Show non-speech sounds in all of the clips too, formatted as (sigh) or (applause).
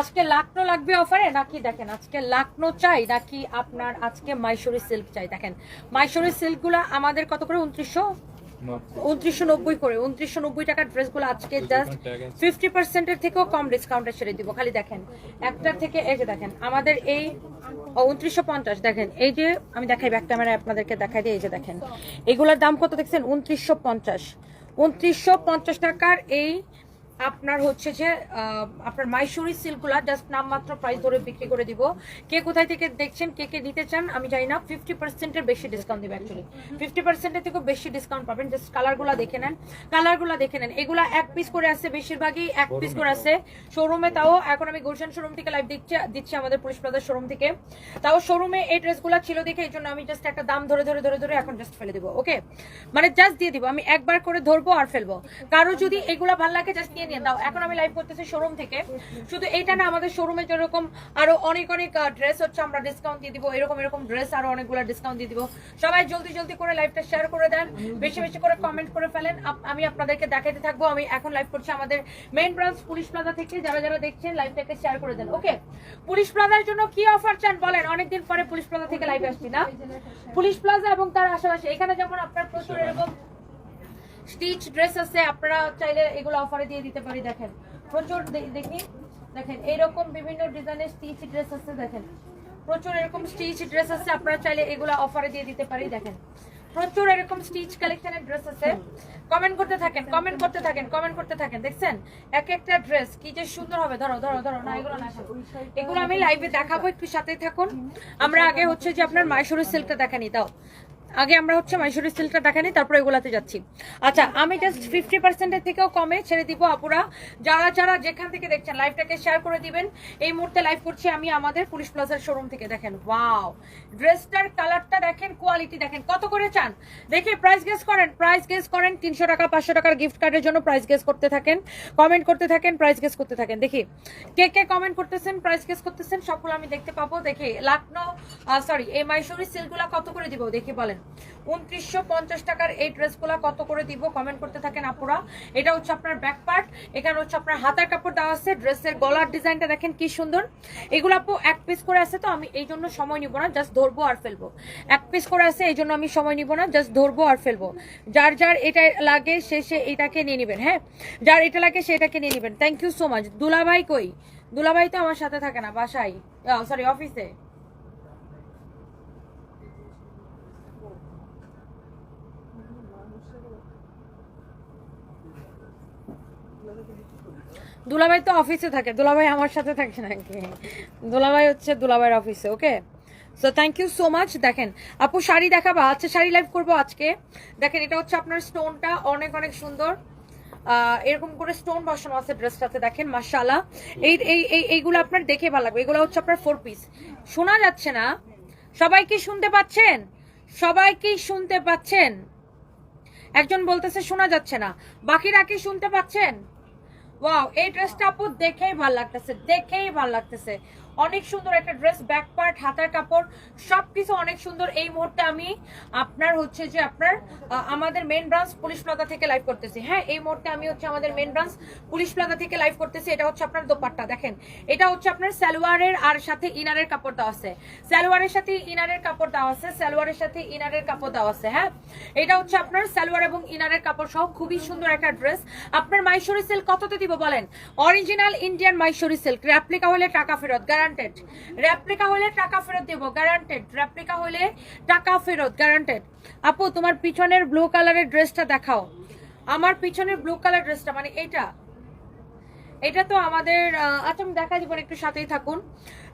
আজকে লাকনো লাগবে অফারে? নাকি দেখেন আজকে লাকনো চাই নাকি আপনার আজকে মাইসুরি সিল্ক চাই? দেখেন মাইসুরি সিল্কগুলো আমাদের কত করে? উনত্রিশশো? উনত্রিশশো নব্বই করে। উনত্রিশশো নব্বই টাকার ড্রেসগুলো আজকে জাস্ট ফিফটি পার্সেন্টের থেকেও কম ডিসকাউন্টে ছেড়ে দিব। খালি দেখেন একটা থেকে এই যে দেখেন আমাদের এই উনত্রিশশো পঞ্চাশ। দেখেন এই যে আমি দেখাই ব্যাক ক্যামেরায় আপনাদেরকে দেখাই দিই এই যে দেখেন এগুলোর দাম কত দেখছেন? উনত্রিশশো পঞ্চাশ। উনত্রিশশো পঞ্চাশ টাকার এই আপনার হচ্ছে যে আপনার মাইসুরি সিল্কগুলা জাস্ট নামমাত্র প্রাইস ধরে বিক্রি করে দিব। কে কোথায় থেকে দেখছেন কে কে নিতে চান আমি জানি না। ফিফটি পার্সেন্টের বেশি ডিসকাউন্ট দিবে অ্যাকচুয়ালি ফিফটি পার্সেন্টের থেকেও বেশি ডিসকাউন্ট পাবেন। জাস্ট কালারগুলো দেখে নেন। কালারগুলো দেখে নেন। এগুলা এক পিস করে আছে বেশিরভাগই এক পিস করে আছে। শোরুমে তাও এখন আমি গুলশান শোরুম থেকে লাইভ দিচ্ছি দিচ্ছি আমাদের পুলিশ প্লাজার শোরুম থেকে। তাও শোরুমে এই ড্রেসগুলো ছিল দেখে এই জন্য আমি জাস্ট একটা দাম ধরে ধরে ধরে ধরে এখন জাস্ট ফেলে দিব ওকে মানে জাস্ট দিয়ে দিব। আমি একবার করে ধরবো আর ফেলব। কারও যদি এগুলা ভালো লাগে জাস্ট নিয়ে নিয়ে দাও। এখন আমি লাইভ করতেছি শোরুম থেকে। শুধু এইটা না, আমাদের শোরুমে যেরকম আরও অনেক অনেক ড্রেস হচ্ছে, আমরা ডিসকাউন্ট দিয়ে দিব। এরকম এরকম ড্রেস আরও অনেকগুলো ডিসকাউন্ট দিয়ে দিব। সবাই জলদি জলদি করে লাইভটা শেয়ার করে দেন। বেশি বেশি করে কমেন্ট করে ফেলেন। আমি আপনাদেরকে দেখাতে থাকব। আমি এখন লাইভ করছি আমাদের মেইন ব্রাঞ্চ পুলিশ প্লাজা থেকে। যারা যারা দেখছেন লাইভটাকে শেয়ার করে দেন। ওকে পুলিশ প্লাজার জন্য কি অফার চান বলেন? অনেকদিন পরে পুলিশ প্লাজা থেকে লাইভ আসছি, না? পুলিশ প্লাজা এবং তার আশেপাশে। এখানে যেমন আপনার প্রচুর এরকম স্টিচ ড্রেস আছে, আপনারা চাইলে এগুলো অফারে দিয়ে দিতে পারি, দেখেন। প্রচুর দেখি, দেখেন, এইরকম বিভিন্ন ডিজাইনের স্টিচ ড্রেস আছে, দেখেন। প্রচুর এরকম স্টিচ ড্রেস আছে, আপনারা চাইলে এগুলো অফারে দিয়ে দিতে পারি, দেখেন। প্রচুর এরকম স্টিচ কালেকশনের ড্রেস আছে। কমেন্ট করতে থাকেন কমেন্ট করতে থাকেন কমেন্ট করতে থাকেন, দেখছেন? এক একটা ড্রেস কি যে সুন্দর হবে, ধরো ধরো ধরো, না, এগুলো না এগুলো আমি লাইভে দেখাবো, একটু সাথেই থাকুন। আমরা আগে হচ্ছে যে আপনার মাইসুরের সিল্কটা দেখানি, দাও। আগে আমরা হচ্ছে মাইসুরি সিল্কটা দেখানি তারপরে এগুলাতে যাচ্ছি। আচ্ছা আমি জাস্ট ফিফটি পার্সেন্টের থেকেও কমে ছেড়ে দিব আপুরা। যারা যারা যেখান থেকে দেখছেন লাইভটাকে শেয়ার করে দিবেন। এই মুহূর্তে লাইভ করছি আমি আমাদের পুলিশ প্লাজার শোরুম থেকে, দেখেন ওয়াও ড্রেসটার কালারটা দেখেন কোয়ালিটি দেখেন, কত করে চান? দেখে প্রাইস গেস করেন প্রাইস গেস করেন, তিনশো টাকা, পাঁচশো টাকার গিফট কার্ডের জন্য প্রাইস গেস করতে থাকেন কমেন্ট করতে থাকেন প্রাইস গেস করতে থাকেন। দেখি, কে কে কমেন্ট করতেছেন প্রাইস গেস করতেছেন, সবগুলো আমি দেখতে পাবো। দেখে লাকনো সরি এই মাইসুরি সিল্কগুলা কত করে দিব? দেখি বলেন। উনত্রিশশো পঞ্চাশ টাকার এই ড্রেসগুলা কত করে দিব? কমেন্ট করতে থাকেন আপুরা। এটা হচ্ছে আপনার ব্যাক পার্ট এখানে হচ্ছে আপনার হাতার কাপড় দেওয়া আছে, ড্রেসের গলার ডিজাইনটা দেখেন কি সুন্দর। এগুলো আপু এক পিস করে আছে তো, আমি এই জন্য সময় নিব না জাস্ট ধরবো আর ফেলব। এক পিস করে আছে, এই জন্য আমি সময় নিব না জাস্ট ধরবো আর ফেলব। যার যার এটা লাগে, সে সে এটাকে নিয়ে নেবেন হ্যাঁ? যার এটা লাগে সেটাকে নিয়ে নেবেন। থ্যাংক ইউ সো মাচ দুলাভাই কই? দুলাভাই তো আমার সাথে থাকে না, বাসায়। সরি অফিসে দুলাভাই তো অফিসে থাকে। দুলাভাই আমার সাথে থাকে নাকি? দুলাভাই হচ্ছে দুলাভাইয়ের অফিসে okay so thank you so much দেখেন, আপু শাড়ি দেখাবা আচ্ছা শাড়ি লাইভ করব আজকে। দেখেন, এটা হচ্ছে আপনার স্টোনটা অনেক অনেক সুন্দর। এরকম করে স্টোন বসানো আছে ড্রেসটাতে দেখেন এই এই এই, এইগুলো আপনার দেখে ভালো লাগবে। এগুলো হচ্ছে আপনার ফোর পিস শোনা যাচ্ছে না? সবাই কি শুনতে পাচ্ছেন? সবাই কি শুনতে পাচ্ছেন? একজন বলতেছে, শোনা যাচ্ছে না। বাকিরা কি শুনতে পাচ্ছেন? ওয়াও এই ড্রেসটা আপু দেখেই ভালো লাগতেছে দেখেই ভালো লাগতেছে। অনেক সুন্দর একটা ড্রেস ব্যাক পার্ট হাতার কাপড়, সবকিছু অনেক সুন্দর। এই মুহূর্তে আমি আপনার হচ্ছে যে আপনার আমাদের মেন ব্রাঞ্চ পুলিশ প্লাজা থেকে লাইভ করতেছি। হ্যাঁ এই মুহূর্তে আমি হচ্ছে আমাদের মেন ব্রাঞ্চ পুলিশ প্লাজা থেকে লাইভ করতেছি। এটা হচ্ছে আপনার দোপাট্টা, দেখেন। এটা হচ্ছে আপনার সালোয়ারের আর সাথে ইনারের কাপড় দেওয়া আছে। সালোয়ারের সাথে ইনারের কাপড় দেওয়া আছে, সালোয়ারের সাথে ইনারের কাপড় দেওয়া আছে হ্যাঁ? এটা হচ্ছে আপনার সালোয়ার এবং ইনারের কাপড় সহ খুবই সুন্দর একটা ড্রেস আপনার মাইসুরি সিল্ক কততে দিব বলেন? Original Indian Mysuri silk replica হলে টাকা ফেরত। গ্যারান্টেড রেপ্লিকা হলে টাকা ফেরত দেবো গ্যারান্টেড রেপ্লিকা হলে টাকা ফেরত গ্যারান্টেড আপু তোমার পিছনের ব্লু কালারের ড্রেসটা দেখাও। আমার পিছনের ব্লু কালার ড্রেসটা মানে এইটা। এটা তো আমাদের আচ্ছা আমি দেখা দিব একটু সাথেই থাকুন।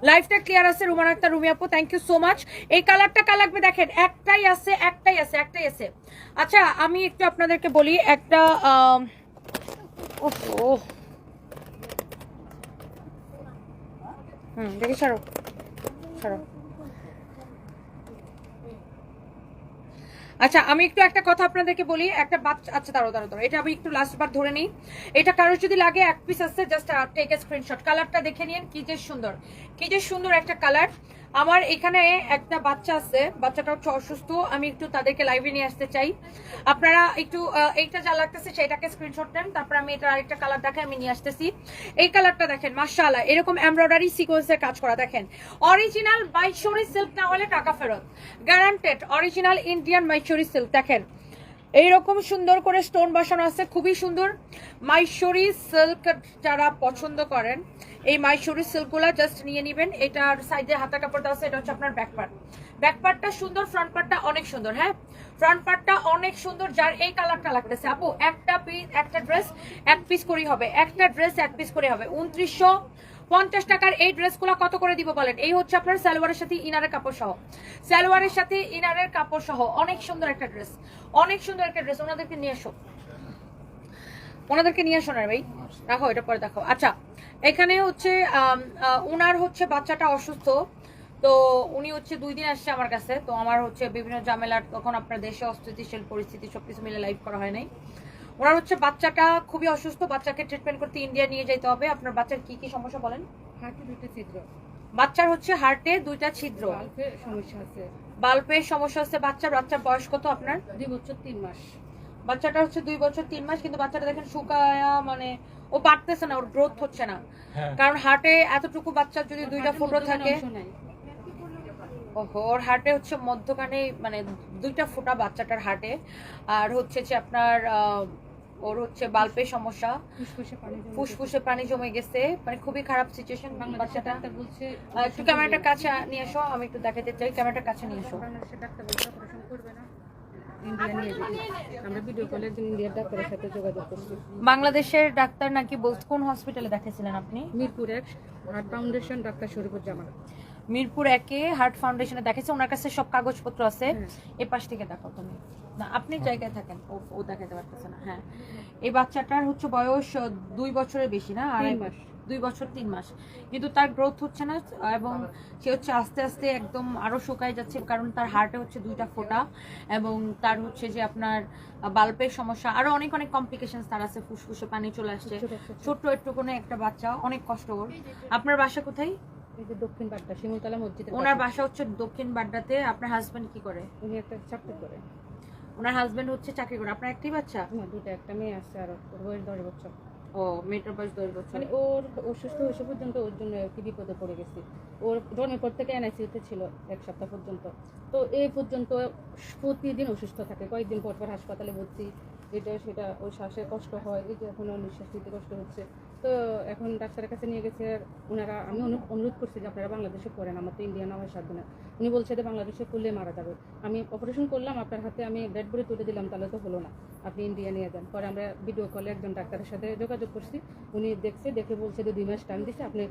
লাইফটা ক্লিয়ার আছে রুমান আক্তার রুমি আপু থ্যাংক ইউ সো মাচ এই কালারটা কার লাগবে দেখেন? একটাই আছে একটাই আছে একটাই আছে। আচ্ছা আমি একটু আপনাদেরকে বলি একটা আম, উফ, ও হুম, দেখি সরো। সরো। আচ্ছা আমি একটু একটা কথা আপনাদেরকে বলি। একটা বাচ্চা আচ্ছা দাঁড়ো দাঁড়ো দাঁড়ো এটা আমি একটু লাস্ট বার ধরে নিই। এটা কারোর যদি লাগে, এক পিস আছে জাস্ট টেক এ স্ক্রিনশট কালারটা দেখে নিন, কি যে সুন্দর। কি যে সুন্দর একটা কালার আমার এখানে একটা বাচ্চা আছে, বাচ্চাটা হচ্ছে অসুস্থ, আমি একটু তাদেরকে লাইভে নিয়ে আসতে চাই। আপনারা একটু এইটা যা লাগতেছে সেটাকে স্ক্রিনশট নেন তারপর আমি এটা আরেকটা কালার দেখে আমি নিয়ে আসতেছি। এই কালারটা দেখেন, মাশাআল্লাহ, এরকম এমব্রয়ডারি সিকোয়েন্সের কাজ করা, দেখেন। অরিজিনাল মাইশোরি সিল্ক না হলে টাকা ফেরত। Guaranteed original Indian Mysuri silk দেখেন। এইরকম সুন্দর করে স্টোন বসানো আছে, খুবই সুন্দর। মাইশোরি সিল্ক যারা পছন্দ করেন এই মাইশোরি সিল্কগুলা জাস্ট নিয়ে নেবেন। এটার সাইডে হাতা কাপড়টা আছে, এটা হচ্ছে আপনার ব্যাক পার্ট ব্যাক পার্টটা সুন্দর ফ্রন্ট পার্টটা অনেক সুন্দর হ্যাঁ? ফ্রন্ট পার্টটা অনেক সুন্দর, যার এই কালারটা লাগতেছে। আপু, একটা পিস একটা ড্রেস এক পিস করে হবে। একটা ড্রেস এক পিস করে হবে। উনত্রিশশো পঞ্চাশ টাকার এই ড্রেসগুলো কত করে দিব বলেন? এই হচ্ছে আপনার সালোয়ারের সাথে ইনারের কাপড় সহ। সালোয়ারের সাথে ইনারের কাপড় সহ অনেক সুন্দর একটা ড্রেস অনেক সুন্দর একটা ড্রেস ওনাদেরকে নিয়ে এসো ওনাদেরকে নিয়ে আসো না ভাই। রাখো এটা পরে দেখো। আচ্ছা এখানে হচ্ছে উনার হচ্ছে বাচ্চাটা অসুস্থ। তো উনি হচ্ছে দুই দিন আসছে আমার কাছে। তো আমার হচ্ছে বিভিন্ন ঝামেলার তখন আপনার দেশে অস্থিতিশীল পরিস্থিতি সবকিছু মিলে লাইভ করা হয় নাই। ওনার হচ্ছে বাচ্চাটা খুবই অসুস্থ। বাচ্চাকে ট্রিটমেন্ট করতে ইন্ডিয়া নিয়ে যেতে হবে। আপনার বাচ্চার কি কি সমস্যা বলেন? হাঁটু দুটো ছিদ্র। বাচ্চার হচ্ছে হার্টে দুইটা ছিদ্র। সমস্যা আছে। বাল্বের সমস্যা হচ্ছে বাচ্চার। বাচ্চার বয়স কত আপনার? দুই বছর তিন মাস। বাচ্চাটা হচ্ছে দুই বছর তিন মাস কিন্তু বাচ্চাটা দেখেন শুকায়া মানে ও বাড়তেছে না ওর গ্রোথ হচ্ছে না। কারণ হার্টে এতটুকু বাচ্চার যদি দুইটা ফুটো থাকে ওর হার্টে হচ্ছে মধ্যখানে মানে দুইটা ফোঁটা বাচ্চাটার হার্টে আর হচ্ছে যে আপনার আহ, ওর হচ্ছে বাল্বের সমস্যা। ফুসফুসে পানি জমে গেছে। পানি জমে গেছে। মানে খুবই খারাপ সিচুয়েশন বাচ্চাটা। একটু ক্যামেরাটার কাছে নিয়ে এসো আমি একটু দেখাতে চাই। ক্যামেরাটার কাছে নিয়ে এসো। বাংলাদেশের ডাক্তার নাকি বলছে কোন হসপিটালে দেখাইছিলেন আপনি? মিরপুর এক heart foundation doctor Sharifuzzaman. Mirpur একে হার্ট ফাউন্ডেশনে দেখেছে ওনার কাছে সব কাগজপত্র আছে। হ্যাঁ। এ পাশ থেকে দেখাও তুমি। না আপনি জায়গায় থাকেন। ও ও দেখাতে পারতেছে না। হ্যাঁ। এই বাচ্চাটার হচ্ছে বয়স দুই বছরের বেশি না? আড়াই মাস। দুই বছর তিন মাস। কিন্তু তার গ্রোথ হচ্ছে না এবং সে হচ্ছে আস্তে আস্তে একদম আরও শুকায় যাচ্ছে কারণ তার হার্টে হচ্ছে দুইটা ফোঁটা এবং তার হচ্ছে যে আপনার বাল্বের সমস্যা আরও অনেক অনেক কমপ্লিকেশন তার আছে ফুসফুসে পানি চলে আসছে। ছোট্ট একটু কোনো একটা বাচ্চা অনেক কষ্ট ওর। আপনার বাসা কোথায়? এই যে দক্ষিণ বাড্ডা শিমুলতলা মসজিদের ওনার বাসা হচ্ছে দক্ষিণ বাড্ডাতে আপনার হাজবেন্ড কি করে? উনি একটা চাকরি করে। ওনার হাজবেন্ড হচ্ছে চাকরি করে। আপনার একটাই বাচ্চা? দুটো একটা মেয়ে আছে আর বয়স দশ বছর। ও, মেয়েটার বয়স দশ বছর। মানে ওর অসুস্থ হয়েছে পর্যন্ত ওর জন্য কি বিপদে পড়ে গেছি। ওর জন্মের পর থেকে এনআইসিউতে ছিল এক সপ্তাহ পর্যন্ত। তো এই পর্যন্ত প্রতিদিন অসুস্থ থাকে। কয়েকদিন পর পর হাসপাতালে ভর্তি। এটা সেটা ওই শ্বাসে কষ্ট হয়। এই যে এখন নিঃশ্বাস নিতে কষ্ট হচ্ছে। তো এখন ডাক্তারের কাছে নিয়ে গেছে, ওনারা, আমি অনু- অনুরোধ করছি যে আপনারা বাংলাদেশে করেন আমার তো ইন্ডিয়ান আমার সাধ্য না। উনি বলছে যে বাংলাদেশে করলে মারা যাবে। আমি অপারেশন করলাম, আপনার হাতে আমি ব্রেড বড়ি তুলে দিলাম, তাহলে তো হলো না। আপনি ইন্ডিয়া নিয়ে যান। পরে আমরা ভিডিও কলে একজন ডাক্তারের সাথে যোগাযোগ করছি। উনি দেখছে, দেখে বলছে যে দুই মাস টাইম দিচ্ছে আপনি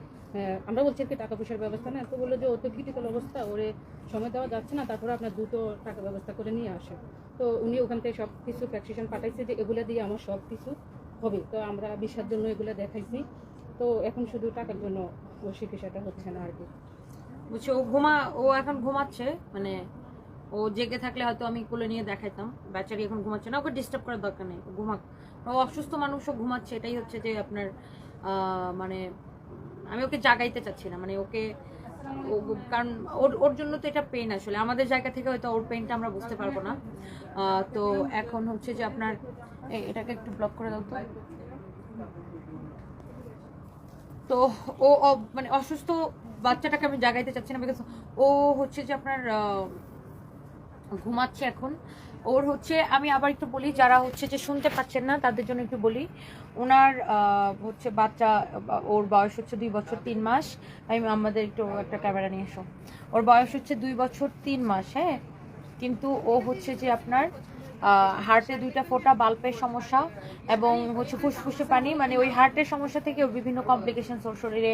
আমরা বলছি কি টাকা পয়সার ব্যবস্থা না তো বলল যে ও তো ক্রিটিক্যাল অবস্থা, ওরে সময় দেওয়া যাচ্ছে না, তারপরে আপনার দ্রুত টাকা ব্যবস্থা করে নিয়ে আসেন। তো উনি ওখান থেকে সব কিছু প্র্যাকটিশন পাঠাইছে যে এগুলো দিয়ে আমার সব কিছু হবে। তো আমরা বিশ্বাসের জন্য এগুলো দেখাইছি। তো এখন শুধু টাকার জন্য ও চিকিৎসাটা হচ্ছে না আর কি। বুঝছি ও ঘুমা, ও এখন ঘুমাচ্ছে মানে ও জেগে থাকলে হয়তো আমি কোলে নিয়ে দেখাইতাম। বেচারি এখন ঘুমাচ্ছে না, ওকে ডিস্টার্ব করার দরকার নেই ঘুমাক। ও অসুস্থ মানুষও ঘুমাচ্ছে, এটাই হচ্ছে যে আপনার মানে আমি ওকে জাগাইতে চাচ্ছি না মানে ওকে কারণ ওর ওর জন্য তো এটা পেন আসলে। আমাদের জায়গা থেকে হয়তো ওর পেনটা আমরা বুঝতে পারব না। তো এখন হচ্ছে যে আপনার এটাকে একটু ব্লক করে দাও তো। তো ও মানে অসুস্থ বাচ্চাটাকে আমি জাগাইতে চাচ্ছি না বিকজ ও হচ্ছে যে আপনার ঘুমাচ্ছে এখন। ওর হচ্ছে, আমি আবার একটু বলি, যারা হচ্ছে যে শুনতে পাচ্ছেন না, তাদের জন্য একটু বলি। ওনার হচ্ছে বাচ্চা, ওর বয়স হচ্ছে দুই বছর তিন মাস। আমি, আমাদের একটু একটা ক্যামেরা নিয়ে এসো। ওর বয়স হচ্ছে দুই বছর তিন মাস হ্যাঁ? কিন্তু ও হচ্ছে যে আপনার হার্টে দুইটা ফোঁটা বাল্বের সমস্যা এবং হচ্ছে ফুসফুসে পানি। মানে ওই হার্টের সমস্যা থেকে বিভিন্ন কমপ্লিকেশন ওর শরীরে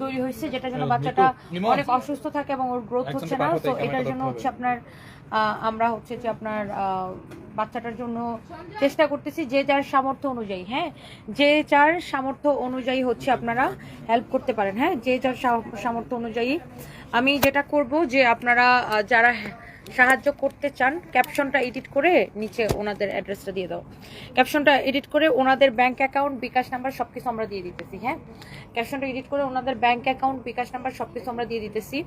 তৈরি হয়েছে যেটার জন্য বাচ্চাটা অনেক অসুস্থ থাকে এবং ওর গ্রোথ হচ্ছে না। তো এটার জন্য হচ্ছে আপনার আমরা হচ্ছে যে আপনার আহ, বাচ্চাটার জন্য চেষ্টা করতেছি যে যার সামর্থ্য অনুযায়ী হ্যাঁ? যে যার সামর্থ্য অনুযায়ী হচ্ছে আপনারা হেল্প করতে পারেন হ্যাঁ? যে যার সামর্থ্য অনুযায়ী আমি যেটা করব যে আপনারা যারা সাহায্য করতে চান ক্যাপশনটা এডিট করে নিচে ওনাদের অ্যাড্রেসটা দিয়ে দাও। ক্যাপশনটা এডিট করে ওনাদের ব্যাংক অ্যাকাউন্ট বিকাশ নাম্বার সব কিছু আমরা দিয়ে দিতেছি হ্যাঁ? ক্যাপশনটা এডিট করে ওনাদের ব্যাংক অ্যাকাউন্ট বিকাশ নাম্বার সব কিছু আমরা দিয়ে দিতেছি।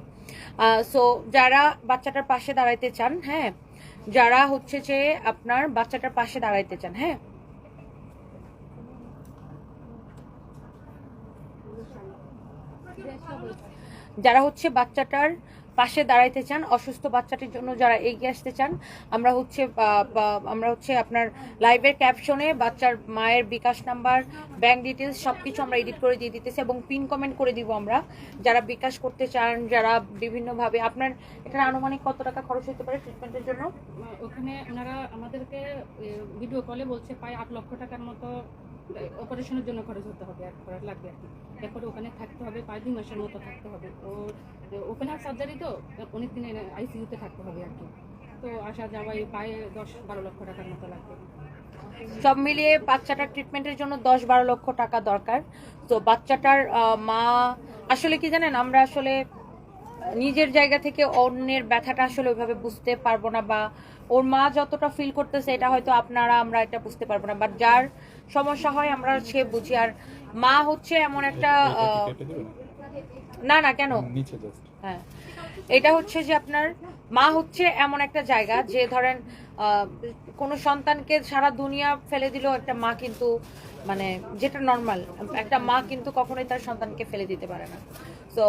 সো যারা বাচ্চাটার পাশে দাঁড়াইতে চান হ্যাঁ? যারা হচ্ছে যে আপনার বাচ্চাটার পাশে দাঁড়াইতে চান হ্যাঁ? যারা হচ্ছে বাচ্চাটার পাশে দাঁড়াইতে চান, অসুস্থ বাচ্চাটির জন্য যারা এগিয়ে আসতে চান, আমরা হচ্ছে আমরা হচ্ছে আপনার লাইভের ক্যাপশনে বাচ্চার মায়ের বিকাশ নাম্বার ব্যাংক ডিটেলস সব কিছু আমরা এডিট করে দিয়ে দিতেছি এবং পিন কমেন্ট করে দিব আমরা। যারা বিকাশ করতে চান, যারা বিভিন্নভাবে আপনার, এখানে আনুমানিক কত টাকা খরচ হতে পারে ট্রিটমেন্টের জন্য? ওখানে ওনারা আমাদেরকে ভিডিও কলে বলছে, প্রায় আট লক্ষ টাকার মতো অপারেশনের জন্য খরচ হতে হবে এক খরচ লাগবে আর কি। তারপরে ওখানে থাকতে হবে, পাঁচ দুই মাসের মতো থাকতে হবে। তো ওপেন হার্ট সার্জারি তো অনেক দিন আইসিইউতে থাকতে হবে আর কি। তো আসা যাওয়া এই প্রায় দশ বারো লক্ষ টাকার মতো লাগবে। সব মিলিয়ে বাচ্চাটার ট্রিটমেন্টের জন্য দশ বারো লক্ষ টাকা দরকার। তো বাচ্চাটার মা, আসলে কি জানেন, আমরা আসলে নিজের জায়গা থেকে অন্যের ব্যথাটা আসলে ওইভাবে বুঝতে পারব না বা ওর মা যতটা ফিল করতেছে এটা হয়তো আপনারা আমরা এটা বুঝতে পারব না। বাট যার সমস্যা হয় আমরা সে বুঝি। আর মা হচ্ছে এমন একটা না না কেন? হ্যাঁ। এটা হচ্ছে যে আপনার মা হচ্ছে এমন একটা জায়গা যে ধরেন কোনো সন্তানকে সারা দুনিয়া ফেলে দিলেও একটা মা কিন্তু মানে যেটা নর্মাল একটা মা কিন্তু কখনোই তার সন্তানকে ফেলে দিতে পারে না। তো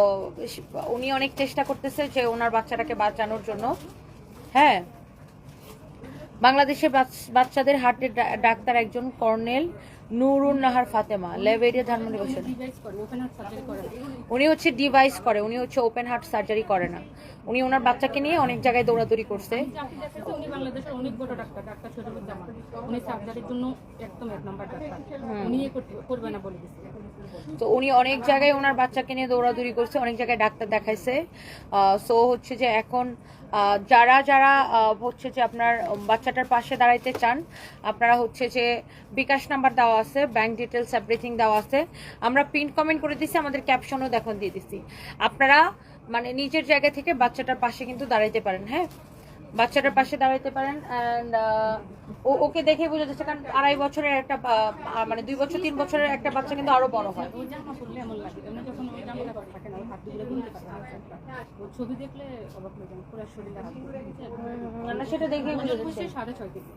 উনি অনেক চেষ্টা করতেছে যে ওনার বাচ্চাটাকে বাঁচানোর জন্য। হ্যাঁ বাংলাদেশে বাচ্চাদের হার্টের ডাক্তার একজন colonel. Nurun Nahar Fatema lab area Dhanmondi বসে উনি হচ্ছে ডিভাইস করে উনি হচ্ছে ওপেন হার্ট সার্জারি করে না। উনি ওনার বাচ্চাকে নিয়ে অনেক জায়গায় দৌড়াদৌড়ি করছে। তো উনি অনেক জায়গায় ওনার বাচ্চাকে নিয়ে দৌড়াদৌড়ি করছে অনেক জায়গায় ডাক্তার দেখাইছে। সো হচ্ছে যে এখন যারা যারা হচ্ছে যে আপনার বাচ্চাটার পাশে দাঁড়াইতে চান, আপনারা হচ্ছে যে বিকাশ নাম্বার দেওয়া আছে ব্যাংক ডিটেলস এভরিথিং দেওয়া আছে। আমরা প্রিন্ট কমেন্ট করে দিছি, আমাদের ক্যাপশনও দেখুন দিয়ে দিছি। আপনারা মানে নিজের জায়গা থেকে বাচ্চাটার পাশে কিন্তু দাঁড়াইতে পারেন হ্যাঁ? বাচ্চাটার পাশে দাঁড়াইতে পারেন অ্যান্ড ও, ওকে দেখে বোঝা যাচ্ছে, কারণ আড়াই বছরের একটা মানে দুই বছর, তিন বছরের একটা বাচ্চা কিন্তু আরও বড় হয়। ছবি দেখলে অবাক হয়ে যান পুরো শরীরে হাত সেটা দেখে সাড়ে ছয় কেজি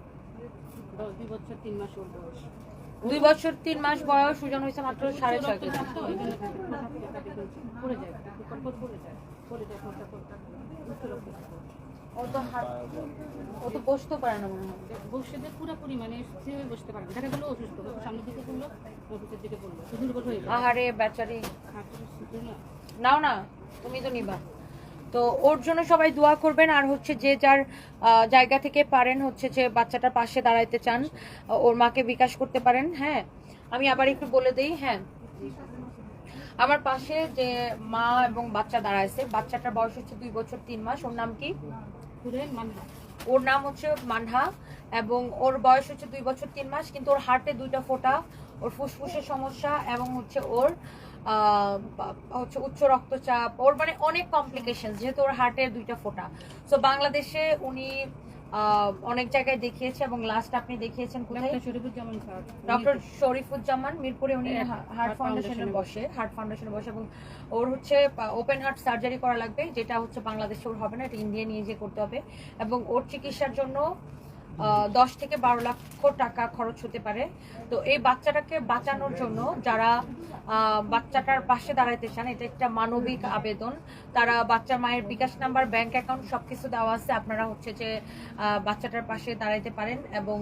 দশ দুই বছর তিন মাস ওর বয়স দুই বছর তিন মাস বয়স ওজন হয়েছে মাত্র সাড়ে ছয় কেজি পড়ে যায় পড়ে যায় পড়ে যায় ও তো হাত ও তো বসতেও পারে না মনে হয়। বসে পুরোপুরি মানে সেভাবে বসতে পারে দেখা গেলো অসুস্থ। সামনের দিকে পড়ল অফিসের দিকে পড়ল দুর্বল হয়ে আহারে বেচারি। না। নাও না তুমি তো নিবা। তো ওর জন্য সবাই দোয়া করবেন। আর হচ্ছে যে যার জায়গা থেকে পারেন হচ্ছে যে বাচ্চাটার পাশে দাঁড়াইতে চান ওর মাকে বিকাশ করতে পারেন। হ্যাঁ আমি আবার একটু বলে দিই হ্যাঁ। আমার পাশে যে মা এবং বাচ্চা দাঁড়াইছে বাচ্চাটার বয়স হচ্ছে দুই বছর তিন মাস। ওর নাম কি? ওর নাম হচ্ছে মান্ডা এবং ওর বয়স হচ্ছে দুই বছর তিন মাস, কিন্তু ওর হার্টে দুইটা ফোঁটা, ওর ফুসফুসের সমস্যা এবং হচ্ছে ওর হচ্ছে উচ্চ রক্তচাপ, ওর মানে অনেক কমপ্লিকেশন যেহেতু ওর হার্টের দুইটা ফোটা। সো বাংলাদেশে উনি অনেক জায়গায় দেখিয়েছে এবং লাস্ট আপনি দেখিয়েছেন কোথায়? শরীফুজ্জামান স্যার। ডক্টর শরীফুজ্জামান মিরপুরে উনি হ্যাঁ, হার্ট হার্ট ফাউন্ডেশনে বসে। হার্ট ফাউন্ডেশনে বসে এবং ওর হচ্ছে ওপেন হার্ট সার্জারি করা লাগবে যেটা হচ্ছে বাংলাদেশে ওর হবে না এটা ইন্ডিয়া নিয়ে যে করতে হবে। এবং ওর চিকিৎসার জন্য দশ থেকে বারো লক্ষ টাকা খরচ হতে পারে। তো এই বাচ্চাটাকে বাঁচানোর জন্য যারা বাচ্চাটার পাশে দাঁড়াইতে চান, এটা একটা মানবিক আবেদন। তারা বাচ্চার মায়ের বিকাশ নাম্বার, ব্যাংক অ্যাকাউন্ট সব কিছু দেওয়া আছে। আপনারা হচ্ছে যে বাচ্চাটার পাশে দাঁড়াইতে পারেন এবং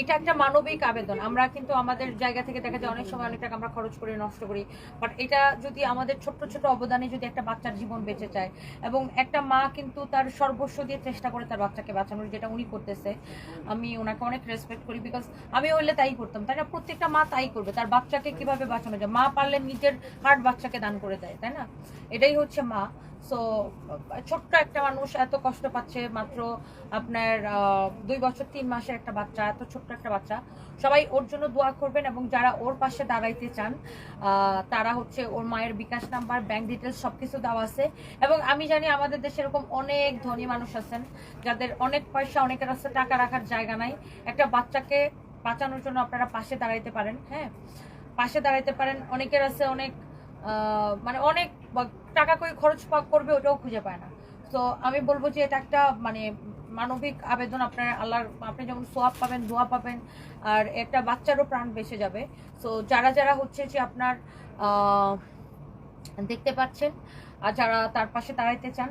এটা একটা মানবিক আবেদন। আমরা কিন্তু আমাদের জায়গা থেকে দেখা যায়, অনেক সময় অনেক টাকা আমরা খরচ করে, নষ্ট করি। বাট এটা যদি আমাদের ছোট্ট ছোট অবদানে যদি একটা বাচ্চার জীবন বেঁচে যায় এবং একটা মা কিন্তু তার সর্বস্ব দিয়ে চেষ্টা করে তার বাচ্চাকে বাঁচানোর, যেটা উনি করতেছে আমি ওনাকে অনেক রেসপেক্ট করি বিকজ আমি হইলে তাই করতাম। তাই না? প্রত্যেকটা মা তাই করবে। তার বাচ্চাকে কীভাবে বাঁচানো যায়? মা পারলে নিজের হার্ট বাচ্চাকে দান করে দেয়, তাই না? এটাই হচ্ছে মা। সো ছোট্ট একটা মানুষ এত কষ্ট পাচ্ছে মাত্র আপনার দুই বছর, তিন মাসের একটা বাচ্চা, এত ছোট্ট একটা বাচ্চা। সবাই ওর জন্য দোয়া করবেন এবং যারা ওর পাশে দাঁড়াইতে চান তারা হচ্ছে ওর মায়ের বিকাশ নাম্বার ব্যাংক ডিটেলস সবকিছু দেওয়া আছে। এবং আমি জানি আমাদের দেশে এরকম অনেক ধনী মানুষ আছেন, যাদের অনেক পয়সা, অনেকের কাছে টাকা রাখার জায়গা নাই। একটা বাচ্চাকে বাঁচানোর জন্য আপনারা পাশে দাঁড়াইতে পারেন হ্যাঁ? পাশে দাঁড়াইতে পারেন। অনেকের আছে অনেক মানে অনেক টাকা করে খরচ করবে ওটাও খুঁজে পায় না। তো আমি বলব যে এটা একটা মানে মানবিক আবেদন আপনার আল্লাহর, আপনি যেমন সোয়াব পাবেন, দোয়া পাবেন, আর একটা বাচ্চারও প্রাণ বেঁচে যাবে। সো যারা যারা হচ্ছে যে আপনার দেখতে পাচ্ছেন, আর যারা তার পাশে দাঁড়াইতে চান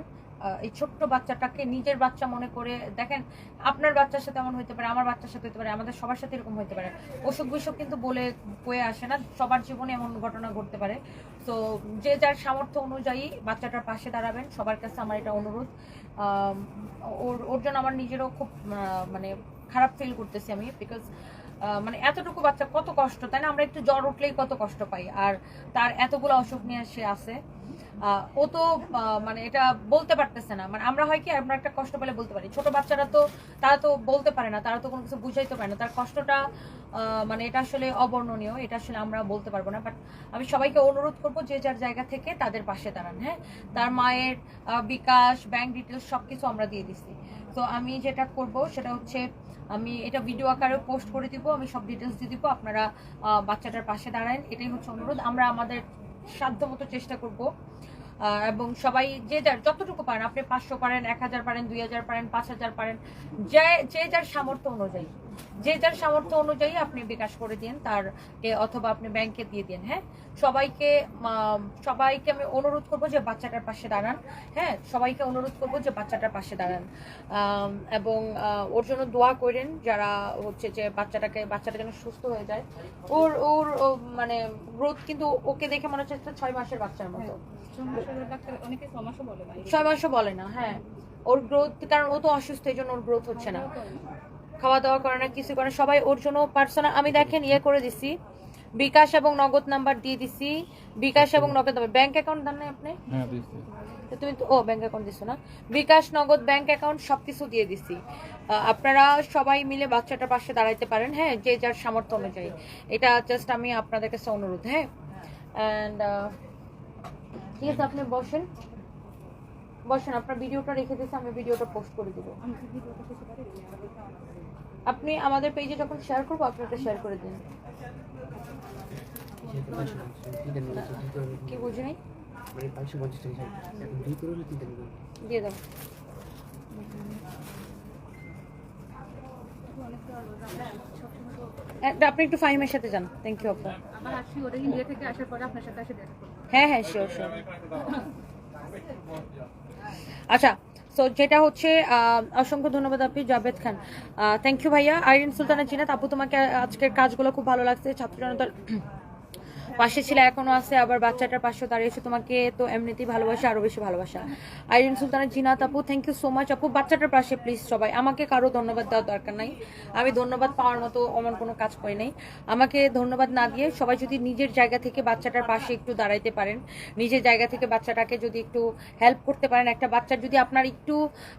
এই ছোট্ট বাচ্চাটাকে নিজের বাচ্চা মনে করে, দেখেন, আপনার বাচ্চার সাথে এমন হতে পারে, আমার বাচ্চার সাথে হতে পারে, আমাদের সবার সাথে এরকম হতে পারে। অসুখ বিসুখ কিন্তু বলে, বয়ে আসে না, সবার জীবনে এমন ঘটনা ঘটতে পারে। তো যে যার সামর্থ্য অনুযায়ী বাচ্চাটার পাশে দাঁড়াবেন, সবার কাছে আমার এটা অনুরোধ। ওর ওর জন্য আমার নিজেরও খুব মানে খারাপ ফিল করতেছি আমি বিকজ মানে এতটুকু বাচ্চা কত কষ্ট, তাই না? আমরা একটু জ্বর উঠলেই কত কষ্ট পাই। আর তার এতগুলো অসুখ নিয়ে সে আছে। ও তো মানে এটা বলতে পারতেছে না। মানে আমরা হয় কি, আমরা একটা কষ্ট পেলে বলতে পারি। ছোট বাচ্চারা তো, তারা তো বলতে পারে না, তারা তো কোনো কিছু বুঝাইতে পারে না। তার কষ্টটা মানে এটা আসলে অবর্ণনীয়, এটা আসলে আমরা বলতে পারব না। বাট আমি সবাইকে অনুরোধ করব, যে যার জায়গা থেকে তাদের পাশে দাঁড়ান হ্যাঁ? তার মায়ের বিকাশ ব্যাংক ডিটেলস সব কিছু আমরা দিয়ে দিচ্ছি তো আমি যেটা করব, সেটা হচ্ছে, আমি এটা ভিডিও আকারে পোস্ট করে দিব, আমি সব ডিটেলস দিয়ে দিব। আপনারা বাচ্চাটার পাশে দাঁড়ান, এটাই হচ্ছে অনুরোধ। আমরা আমাদের সাধ্য মতো চেষ্টা করব এবং সবাই যে যার যতটুকু পারেন, আপনি পাঁচশো পারেন, এক হাজার পারেন, দুই হাজার পারেন, পাঁচ হাজার পারেন, যে যে যার সামর্থ্য অনুযায়ী। যে যার সামর্থ্য অনুযায়ী আপনি বিকাশ করে দিন, তার অথবা আপনি ব্যাংকে দিয়ে দিন হ্যাঁ? সবাইকে সবাইকে আমি অনুরোধ করব যে বাচ্চাটার পাশে দাঁড়ান হ্যাঁ? সবাইকে অনুরোধ করব যে বাচ্চাটার পাশে দাঁড়ান। এবং ওর জন্য দোয়া করেন যারা হচ্ছে যে বাচ্চাটাকে, বাচ্চাটা যেন সুস্থ হয়ে যায়। ওর ওর মানে গ্রোথ কিন্তু ওকে দেখে মনে হচ্ছে ছয় মাসের বাচ্চার মতো। ছয় মাসও বলে না হ্যাঁ। ওর গ্রোথ কারণ ও তো অসুস্থ এই জন্য ওর গ্রোথ হচ্ছে না। খাওয়া দাওয়া করে না কিছু করে না। সবাই ওর জন্য পার্সোনাল আমি দেখেন ইয়ে করে দিছি। বিকাশ এবং নগদ নাম্বার দিয়ে দিছি। বিকাশ এবং নগদ নাম্বার ব্যাংক অ্যাকাউন্ট দেন না আপনি? হ্যাঁ তো তুমি ও ব্যাংক অ্যাকাউন্ট দিছো না? বিকাশ নগদ ব্যাংক অ্যাকাউন্ট সবকিছু দিয়ে দিছি। আপনারা সবাই মিলে বাচ্চাটার পাশে দাঁড়াইতে পারেন হ্যাঁ যে যার সামর্থ্য অনুযায়ী। এটা জাস্ট আমি আপনাদের কাছে অনুরোধ হ্যাঁ? অ্যান্ড ঠিক আছে আপনি বসেন। বসেন আপনার ভিডিওটা রেখে দিয়েছে আমি ভিডিওটা পোস্ট করে দেবো। আপনি আমাদের পেজে যখন শেয়ার করব আপনাকে শেয়ার করে দিন। কি বুঝি নাই মানে দিয়ে দাও আপনি একটু ফাহিমের সাথে যান। থ্যাংক ইউ আপু। হ্যাঁ হ্যাঁ শিওর শিওর আচ্ছা সো যেটা হচ্ছে অসংখ্য ধন্যবাদ আপনি, জাভেদ খান। থ্যাংক ইউ ভাইয়া। আইরিন সুলতানা চিনাত আপু, তোমাকে আজকের কাজগুলো খুব ভালো লাগছে। ছাত্র জনতার পাশে ছিল এখনও আছে, আবার বাচ্চাটার পাশে দাঁড়িয়েছে তোমাকে তো এমনিতেই ভালোবাসা, আরও বেশি ভালোবাসা। আইরিন সুলতানা জিনাত আপু থ্যাংক ইউ সো মাচ আপু, বাচ্চাটার পাশে প্লিজ সবাই। আমাকে কারও ধন্যবাদ দেওয়ার দরকার নাই। আমি ধন্যবাদ পাওয়ার মতো অমন কোনো কাজ করি নাই। আমাকে ধন্যবাদ না দিয়ে সবাই যদি নিজের জায়গা থেকে বাচ্চাটার পাশে একটু দাঁড়াইতে পারেন, নিজের জায়গা থেকে বাচ্চাটাকে যদি একটু হেল্প করতে পারেন। একটা বাচ্চার যদি আপনার একটু,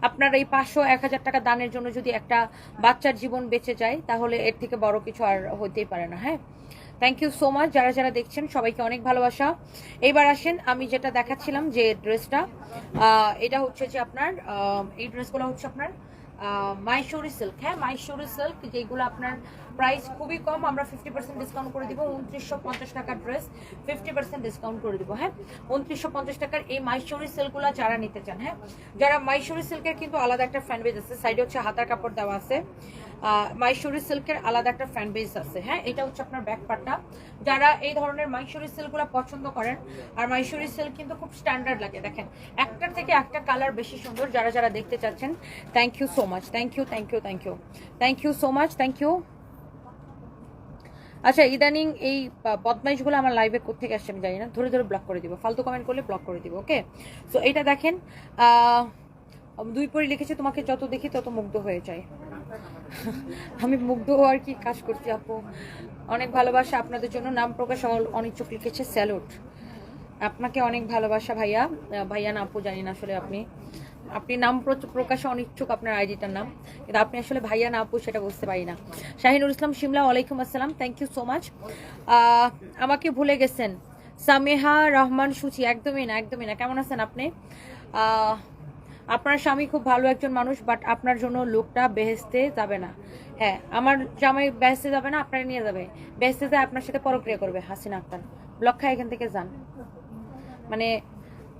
আপনার এই পাঁচশো, এক হাজার টাকা দানের জন্য যদি একটা বাচ্চার জীবন বেঁচে যায়, তাহলে এর থেকে বড় কিছু আর হতেই পারে না হ্যাঁ? থ্যাংক ইউ সো মাচ যারা যারা দেখছেন, সবাইকে অনেক ভালোবাসা। এবার আসেন, আমি যেটা দেখাচ্ছিলাম যে ড্রেসটা এটা হচ্ছে যে আপনার এই ড্রেসগুলো হচ্ছে আপনার মাইশোরি সিল্ক হ্যাঁ মাইশোরি সিল্ক যেগুলো আপনার প্রাইস খুবই কম, আমরা ফিফটি পার্সেন্ট ডিসকাউন্ট করে দিব, উনত্রিশশো পঞ্চাশ টাকার ড্রেস ফিফটি পার্সেন্ট ডিসকাউন্ট করে দিব হ্যাঁ? উনত্রিশশো পঞ্চাশ টাকার এই মাইশোরি সিল্কগুলো যারা নিতে চান হ্যাঁ? যারা মাইশোরি সিল্কের কিন্তু আলাদা একটা ফ্যান বেজ আছে সাইডে হচ্ছে হাতার কাপড় দেওয়া আছে মাইশোরি সিল্কের আলাদা একটা ফ্যান বেজ আছে হ্যাঁ? এটা হচ্ছে আপনার ব্যাক পার্টটা যারা এই ধরনের মাইশোরি সিল্কগুলো পছন্দ করেন, আর মাইশোরি সিল্ক কিন্তু খুব স্ট্যান্ডার্ড লাগে, দেখেন। একটার থেকে একটা কালার বেশি সুন্দর, যারা যারা দেখতে চাচ্ছেন thank you so much thank you thank you thank you thank you so much thank you আচ্ছা ইদানিং এই বদমাইশগুলো আমার লাইভে কোথেকে আসছে আমি জানি না। ধরে ধরে ব্লক করে দিব। ফালতু কমেন্ট করলে ব্লক করে দিব ওকে সো এটা দেখেন দুই পরি লিখেছে, তোমাকে যত দেখি তত মুগ্ধ হয়ে যায় (laughs) আমি মুগ্ধ হওয়ার কি কাজ করছি, আপু? অনেক ভালোবাসা আপনাদের জন্য। নাম প্রকাশ অনিচ্ছুক লিখেছে স্যালুট আপনাকে অনেক ভালোবাসা ভাইয়া। ভাইয়া না, আপু, জানি না আসলে আপনি। আপনি নাম প্র- প্রকাশে অনিচ্ছুক আপনার আইডিটার নাম, কিন্তু আপনি আসলে ভাইয়া না আপু সেটা বুঝতে পারি না। শাহিনুর ইসলাম শিমলা, ওয়ালাইকুম আসসালাম থ্যাংক ইউ সো মাচ আমাকে ভুলে গেছেন। সামেহা রহমান সুচি, একদমই না একদমই না। কেমন আছেন আপনি? আপনার স্বামী খুব ভালো একজন মানুষ বাট আপনার জন্য লোকটা বেহেস্তে যাবে না। হ্যাঁ আমার জামাই বেহেস্তে যাবে না, আপনার নিয়ে যাবে। বেহেস্তে যায় আপনার সাথে পরক্রিয়া করবে, হাসিনা আক্তার। ব্লক খায় এখান থেকে যান। মানে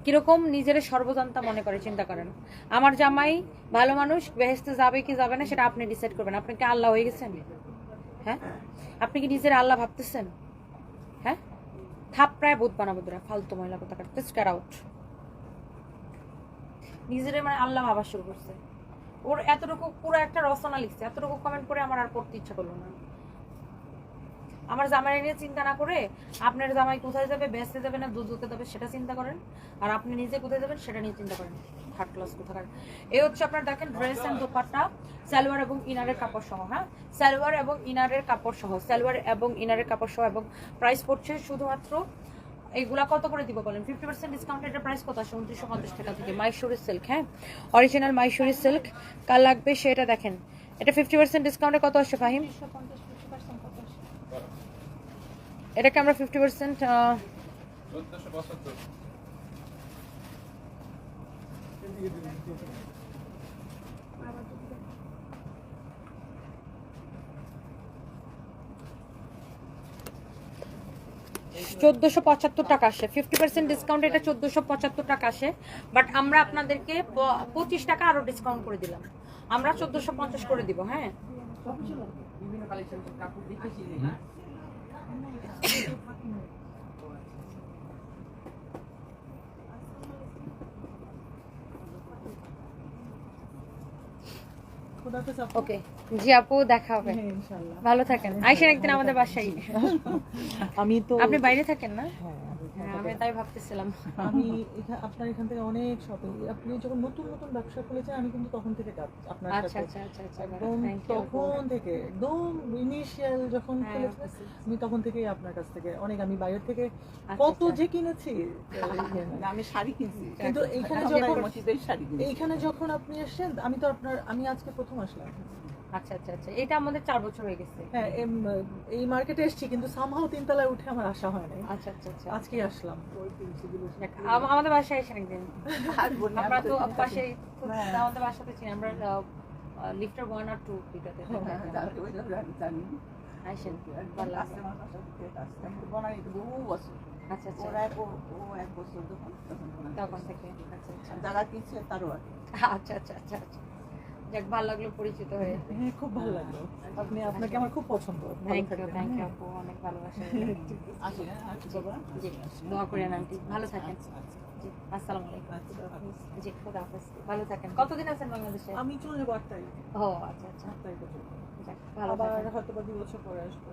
কীরকম নিজের সর্বজান্তা মনে করে, চিন্তা করেন। আমার জামাই ভালো মানুষ বেহেস্তে যাবে কি যাবে না, সেটা আপনি ডিসাইড করবেন। আপনি কি আল্লাহ হয়ে গেছেন? হ্যাঁ? আপনি কি নিজের আল্লাহ ভাবতেছেন? হ্যাঁ? থাপ প্রায় বোধ বানাবো তোরা, ফালতু মহিলা কথা কাটতে স্টার আউট নিজের মানে আল্লাহ ভাবা শুরু করছে। ওর এতটুকু পুরো একটা রচনা লিখছে, এতটুকু কমেন্ট করে আমার আর পড়তে ইচ্ছা করল না। আমার জামাই নিয়ে চিন্তা না করে আপনার জামাই কোথায় যাবে বেসতে যাবে না, দুধ দুধতে যাবে, সেটা চিন্তা করেন। আর আপনি নিজে কোথায় যাবেন, সেটা নিয়ে চিন্তা করেন। থার্ড ক্লাস কোথাকার। এই হচ্ছে আপনার দেখেন ড্রেস অ্যান্ড দোপাট্টা, সালোয়ার এবং ইনারের কাপড় সহ হ্যাঁ? সালোয়ার এবং ইনারের কাপড় সহ সালোয়ার এবং ইনারের কাপড় সহ এবং প্রাইস পড়ছে শুধুমাত্র, এইগুলা কত করে দিব বলেন? ফিফটি পার্সেন্ট ডিসকাউন্ট এটার প্রাইস কত আছে উনত্রিশশো পঞ্চাশ টাকা থেকে মাইসুরি সিল্ক হ্যাঁ? অরিজিনাল মাইসুরি সিল্ক কার লাগবে সেটা দেখেন। এটা ফিফটি পার্সেন্ট ডিসকাউন্টে কত আসছে ফাহিম? এটাকে আমরা ফিফটি পার্সেন্ট চোদ্দোশো পঁচাত্তর টাকা আসে। ফিফটি পার্সেন্ট ডিসকাউন্ট এটা চোদ্দোশো পঁচাত্তর টাকা আসে। বাট আমরা আপনাদেরকে পঁচিশ টাকা আরও ডিসকাউন্ট করে দিলাম। আমরা চোদ্দোশো পঞ্চাশ করে দিব হ্যাঁ? ওকে জি আপু দেখা হবে। ভালো থাকেন। আইসেন একদিন আমাদের বাসায়। আমি তো আপনি বাইরে থাকেন না? হ্যাঁ, আমি- হ্যাঁ তাই ভাবতেছিলাম। আমি আপনার এখান থেকে অনেক শপিং আপনি যখন নতুন নতুন ব্যবসা খুলেছেন আমি কিন্তু তখন থেকে আপনার আচ্ছা আচ্ছা আচ্ছা আচ্ছা একদম তখন থেকে একদম ইনিশিয়াল যখন হ্যাঁ, খুলেছেন আমি তখন থেকেই আপনার কাছ থেকে অনেক আমি বাইরে থেকে কত। যে কিনেছি (laughs) আমি শাড়ি কিনছি। কিন্তু এইখানে যখন শাড়ি এইখানে যখন আপনি এসেছেন আমি তো আপনার আমি আজকে প্রথম আসলাম। আচ্ছা আচ্ছা আচ্ছা। এটা আমাদের চার বছর হয়ে গেছে। হ্যাঁ এই মার্কেটে এসেছি কিন্তু সামহাও তিনতলায় উঠে আমার আসা হয় নাই। আচ্ছা আচ্ছা আচ্ছা। আজকেই আসলাম। আমাদের বাসায় এসেন একদিন। আমরা তো পাশে হ্যাঁ। আমাদের বাসাতে চিনি আমরা লিফটার ওয়ান আর টু দুইটাতে তো বহু বছর। আচ্ছা আচ্ছা। ওরা এক- ও- এক বছর তখন থেকে। আচ্ছা আচ্ছা। যারা কিনছে তারও আগে। আচ্ছা আচ্ছা আচ্ছা আচ্ছা। যাক ভালো লাগল পরিচিত হয়ে। হ্যাঁ খুব ভালো লাগল। আপনি আপনাকে আমার খুব পছন্দ। Thank you. থ্যাংক ইউ আপু অনেক ভালোবাসা। আসি হ্যাঁ, বাবা। জি দোয়া করেন আন্টি। ভালো থাকেন। আচ্ছা, আচ্ছা। জি আসসালামু আলাইকুম। আচ্ছা, আচ্ছা। জি খুদা হাফেজ। ভালো থাকেন। কতদিন আছেন বাংলাদেশে? আমি চলে যাব আট তারিখ ও আচ্ছা আচ্ছা। আট তারিখে ভালো আবার হয়তো বা দুই বছর পরে আসব।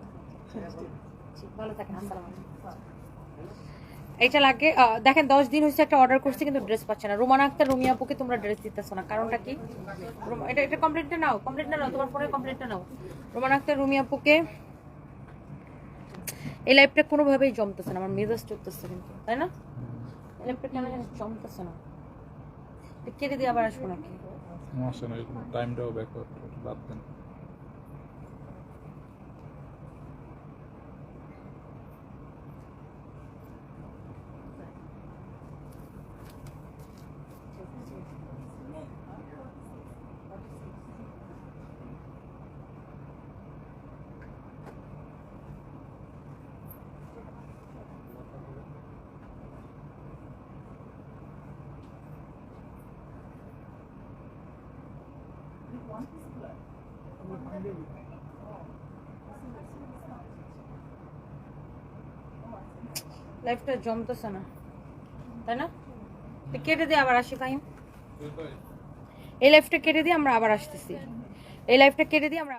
ভালো থাকেন। আসসালামু আলাইকুম। এটা লাগে দেখেন, দশ দিন হচ্ছে একটা অর্ডার করছি, কিন্তু ড্রেস পাচ্ছে না। রোমানা আক্তার রুমিয়া আপুকে তোমরা ড্রেস দিতেছো না। কারণটা কি? রোমা- এটা এটা কমপ্লেনটা নাও কমপ্লেনটা নাও, তোমার ফোনের কমপ্লেনটা নাও। রোমানা আক্তার রুমিয়া আপুকে এই লাইফটা কোনোভাবেই জমতেছে না, আমার মেজাজ চলতেছে কিন্তু, তাই না? এই লাইফটা কেন জানি জমতেছে না। কেটে দিয়ে আবার আসব নাকি? সমস্যা নেই টাইমটাও ব্যাক বাদ দেন। লাইফটা জমতেছে না। তাই না? কেটে দিয়ে আবার আসি ফাহিম। এই লাইফটা কেটে দিয়ে আমরা আবার আসতেছি। এই লাইফটা কেটে দিয়ে আমরা